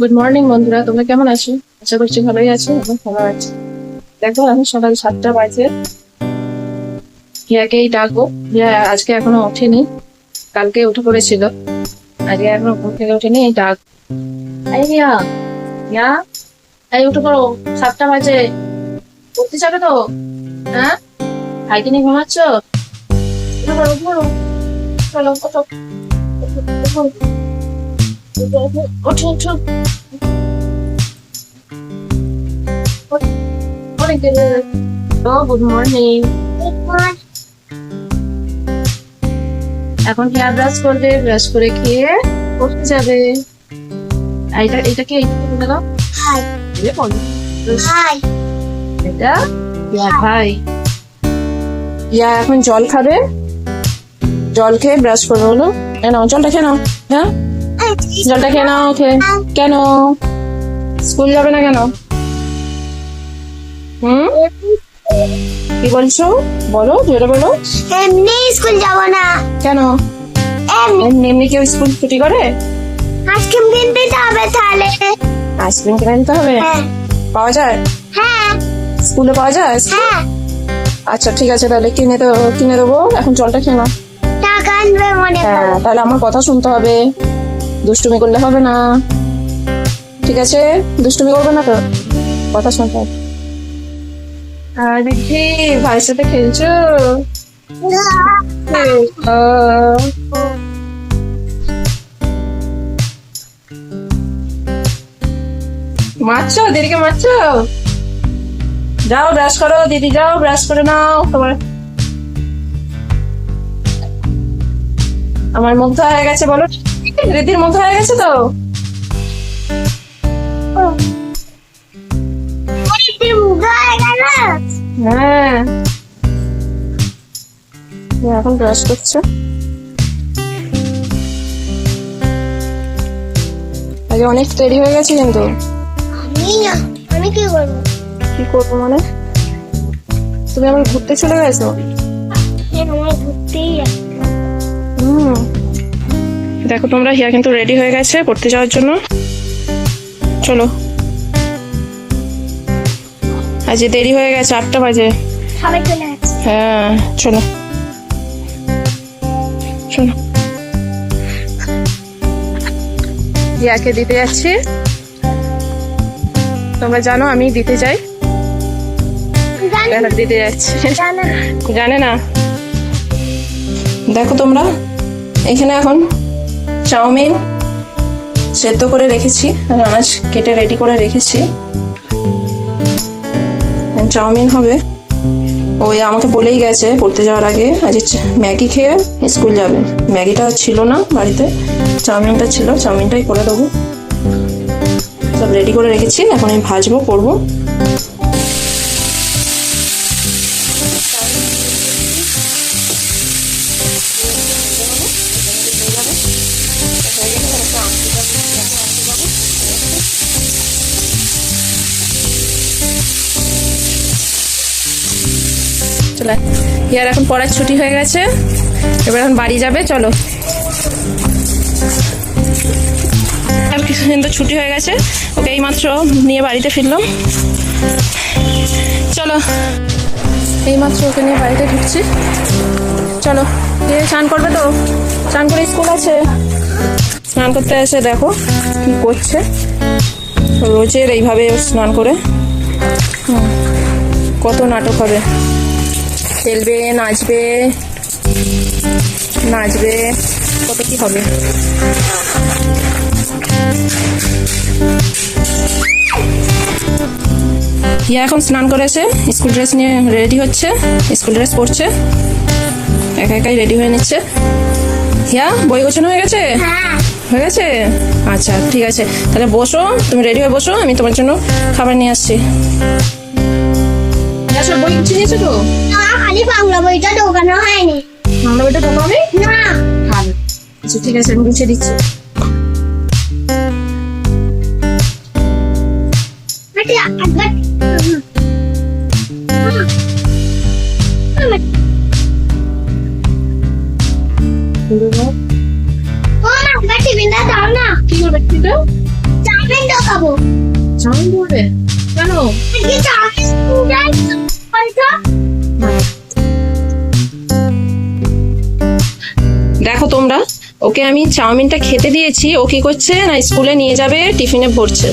Good morning বন্ধুরা। তোমরা কেমন আছো? আশা করছি ভালোই আছো আমি ভালো আছি। দেখো এখন সকাল সাতটা বাজে। হিয়াকেই ডাকবো। হিয়া আজকে এখনও ওঠেনি। কালকে উঠে পড়েছিল। আজকে এখনও ঘুম থেকে ওঠেনি, এই ডাক। এই হিয়া হিয়া এই উঠে পড়ো। সাতটা বাজে। উঠতে যাবে তো? হ্যাঁ? ভাইকে নিয়ে ঘুমাচ্ছ? উঠে পড়ো উঠে। পড়ো চলো ওঠো ওঠো, ওঠো। ওঠো ওঠো অনেক ও গুড মর্নিং এখন হেয়ার ব্রাশ করবে ব্রাশ করে খেয়ে পড়তে যাবে। এটা এটা কি? এইটা বলে? দাও হাই হাই এটা? ইয়া ভাই ইয়া এখন জল খাবে? জল খেয়ে ব্রাশ করবে বলো। কেন জলটা খেয়ে নাও। হ্যাঁ? জলটা খেয়ে নাও খেয়ে। কেন? স্কুল যাবে না কেন? হুম? কি বলছো? বলো জোরে বলো। এমনি স্কুল যাব না। কেন? এমনি এমনি কেউ স্কুল ছুটি করে? আইসক্রিম কিনতে হবে তাহলে। আইসক্রিম কিনে দিতে হবে? হ্যাঁ। পাওয়া যায়? হ্যাঁ। স্কুলে পাওয়া যায়? হ্যাঁ। আচ্ছা ঠিক আছে তাহলে কিনে দেবো কিনে দেবো। এখন জলটা খেয়ে নাও। টাকা আনবে মনে হ্যাঁ তাহলে আমার কথা শুনতে হবে। দুষ্টুমি করলে হবে না। ঠিক আছে? দুষ্টুমি করবে না তো? কথা হবে আর দেখি ভাইয়ের সাথে খেলছো? মারছো? দিদিকে মারছো? যাও ব্রাশ করো। দিদি, যাও ব্রাশ করে নাও। তোমার আমার মুগ্ধ হয়ে গেছে, বলো। দিদির মুগ্ধ হয়ে গেছে তো? হয়ে। হ্যাঁ এখন ব্রাশ করছে? আগে অনেক দেরি হয়ে গেছে কিন্তু। আমি কি করব? কি করব মানে? তুমি আবার ঘুরতে চলে গেছো? আমার ঘুরতেই হুম। দেখো তোমরা হিয়া কিন্তু রেডি হয়ে গেছে পড়তে যাওয়ার জন্য। চলো। আজ দেরি হয়ে গেছে আটটা বাজে। হ্যাঁ চলো। চলো ইয়াকে দিতে যাচ্ছি। তোমরা জানো আমি দিতে যাই। দিতে যাচ্ছি। জানে না। দেখো তোমরা এখানে এখন চাউমিন সেদ্ধ করে রেখেছি আর আনাজ কেটে রেডি করে রেখেছি। চাউমিন হবে। ওই আমাকে বলেই গেছে পড়তে যাওয়ার আগে, আজ ম্যাগি খেয়ে স্কুল যাবে। ম্যাগিটা ছিল না বাড়িতে, চাউমিনটা ছিল, চাউমিনটাই করে দেবো। সব রেডি করে রেখেছি, এখন আমি ভাজবো, করব। চলে ইয়ার এখন পড়ার ছুটি হয়ে গেছে। এবার এখন বাড়ি যাবে, চলো। আর কিছুদিন তো ছুটি হয়ে গেছে, ওকে এইমাত্র নিয়ে বাড়িতে ফিরলাম। চলো। এইমাত্র ওকে নিয়ে বাড়িতে ঢুকছি। চলো। দিয়ে স্নান করবে তো? স্নান করে স্কুল আছে। স্নান করতে এসে দেখো কি করছে। রোজের এইভাবে স্নান করে। কত নাটক হবে। খেলবে নাচবে। নাচবে। কত কি হবে? হিয়া এখন স্নান করেছে স্কুল ড্রেস নিয়ে রেডি হচ্ছে স্কুল ড্রেস পরছে। একা একাই রেডি হয়ে নিচ্ছে। হিয়া বই গোছানো হয়ে গেছে? হ্যাঁ। হয়ে গেছে? আচ্ছা ঠিক আছে। তাহলে বসো তুমি রেডি হয়ে বসো আমি তোমার জন্য খাবার নিয়ে আসছি। সব বই গুছিয়ে নিয়েছো তো? না খালি বাংলা বইটা ঢোকানো হয়নি। বাংলা বইটা আমি না। ভালো। আচ্ছা ঠিক আছে আমি গুছিয়ে দিচ্ছি। চাউমিন ঢোকাবো। চাউমিন কেন? চাউমিন ওকে আমি চাউমিনটা খেতে দিয়েছি ও কি করছে না স্কুলে নিয়ে যাবে টিফিনে ভরছে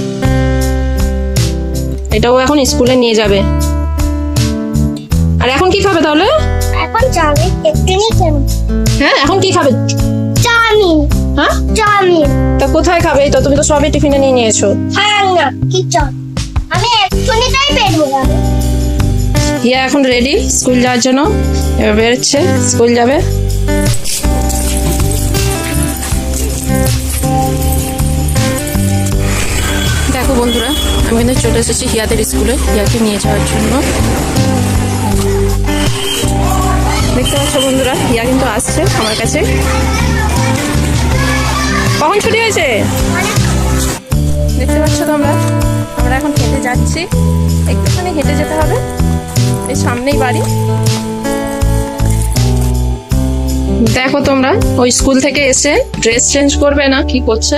এটাও এখন স্কুলে নিয়ে যাবে। আর এখন কি খাবে তাহলে? এখন চাউমিন একটু নি কেন হ্যাঁ এখন কি খাবে? চাউমিন। হ্যাঁ? চাউমিন। তা কোথায় খাবে? তো তুমি তো সবই টিফিনে নিয়ে নিয়েছো। হ্যাঁ না কি চাও আমি এক্ষুনি তাই পেট ভরাবো। হিয়া এখন রেডি স্কুল যাওয়ার জন্য। এবার বেরোচ্ছে স্কুল যাবে। আমি কিন্তু চলে এসেছি হিয়াদের স্কুলে, হিয়াকে নিয়ে যাওয়ার জন্য। দেখতে পাচ্ছ বন্ধুরা, হিয়া কিন্তু আসছে আমার কাছে। কখন ছুটি হয়েছে? দেখতে পাচ্ছ তোমরা, আমরা এখন হেঁটে যাচ্ছি। একটুখানি হেঁটে যেতে হবে, এই সামনেই বাড়ি। দেখো তোমরা, ওই স্কুল থেকে এসে ড্রেস চেঞ্জ করবে না, কি করছে?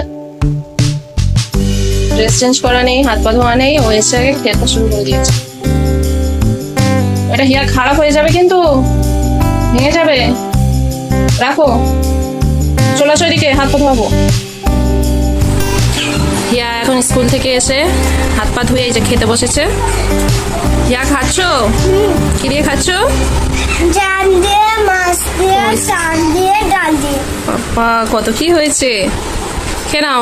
ড্রেস চেঞ্জ করা নেই হাত পা ধোয়া নেই ও এসে আগে খেতে শুরু করে দিয়েছে। এটা হিয়া খারাপ হয়ে যাবে কিন্তু ভেঙে যাবে। রাখো। চলে আসো এদিকে হাত পা ধোয়াবো। হিয়া এখন স্কুল থেকে এসে হাত পা ধুয়ে এই যে খেতে বসেছে। হিয়া খাচ্ছ? কি দিয়ে খাচ্ছ? জান দিয়ে মাছ দিয়ে চাল দিয়ে ডাল দিয়ে। বাবা কত কি হয়েছে? খেয়ে নাও।